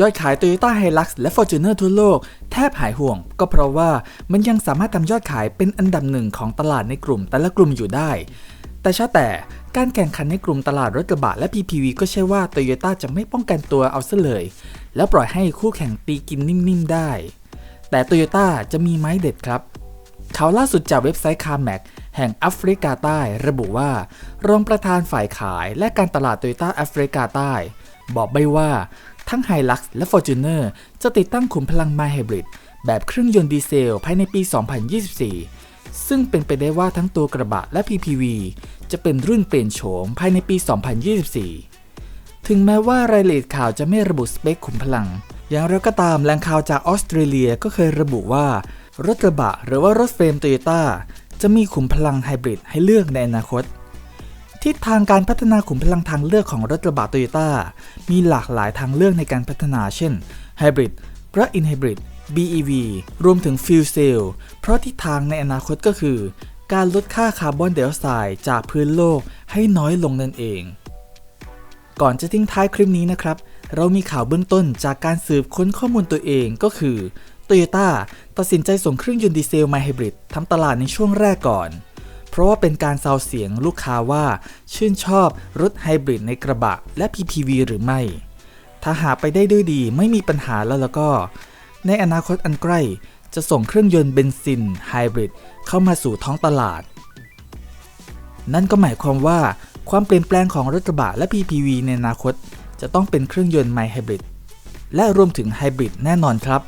ยอดขาย Toyota Hilux และ Fortuner ทั่วโลก แทบหายห่วง ก็เพราะว่ามันยังสามารถทำยอดขายเป็นอันดับหนึ่งของตลาดในกลุ่มแต่ละกลุ่มอยู่ได้ แต่ชาแต่การแข่งขันในกลุ่มตลาดรถกระบะและ PPV ก็ใช่ว่า Toyota จะไม่ป้องกันตัวเอาซะเลย แล้วปล่อยให้คู่แข่งตีกินนิ่มๆได้ แต่ Toyota จะมีไม้เด็ดครับข่าวล่าสุดจากเว็บไซต์ CarMax แห่งแอฟริกาใต้ ระบุว่า รองประธานฝ่ายขายและการตลาด Toyota แอฟริกาใต้ บอกใบว่า ทั้ง Hilux และ Fortuner จะติดตั้งขุมพลัง My Hybrid แบบเครื่องยนต์ดีเซลภายในปี 2024 ซึ่งเป็นไปได้ว่าทั้งตัวกระบะและ PPV จะเป็นรุ่นเปลี่ยนโฉมภายในปี 2024 ถึงแม้ว่ารายละเอียดข่าวจะไม่ระบุสเปคขุมพลัง อย่างไรก็ตามแหล่งข่าวจากออสเตรเลียก็เคยระบุว่า รถกระบะหรือว่ารถเฟรมโตโยต้าจะมีขุมพลังไฮบริดให้เลือกในอนาคต ทิศทางการพัฒนาขุมพลังทางเลือกของรถกระบะโตโยต้ามีหลากหลายทางเลือกในการพัฒนาเช่นไฮบริด Plug-in Hybrid BEV รวมถึง Fuel Cell เพราะทิศทางในอนาคตก็คือ การลดค่าคาร์บอนไดออกไซด์จากพื้นโลกให้น้อยลงนั่นเอง ก่อนจะทิ้งท้ายคลิปนี้นะครับ เรามีข่าวเบื้องต้นจากการสืบค้นข้อมูลตัวเองก็คือ Toyota ตัดสินใจส่งเครื่องยนต์ดีเซลไมไฮบริดทำตลาดในช่วงแรกก่อน เพราะว่าเป็นการซาวเสียงลูกค้าว่าชื่นชอบรถไฮบริดในกระบะและ PPV หรือไม่ ถ้าหาไปได้ด้วยดีไม่มีปัญหาแล้วแล้วก็ ในอนาคตอันใกล้จะส่งเครื่องยนต์เบนซินไฮบริดเข้ามาสู่ท้องตลาด นั่นก็หมายความว่าความเปลี่ยนแปลงของรถกระบะและ PPV ในอนาคต จะต้องเป็นเครื่องยนต์ไมไฮบริดและรวมถึงไฮบริดแน่นอนครับ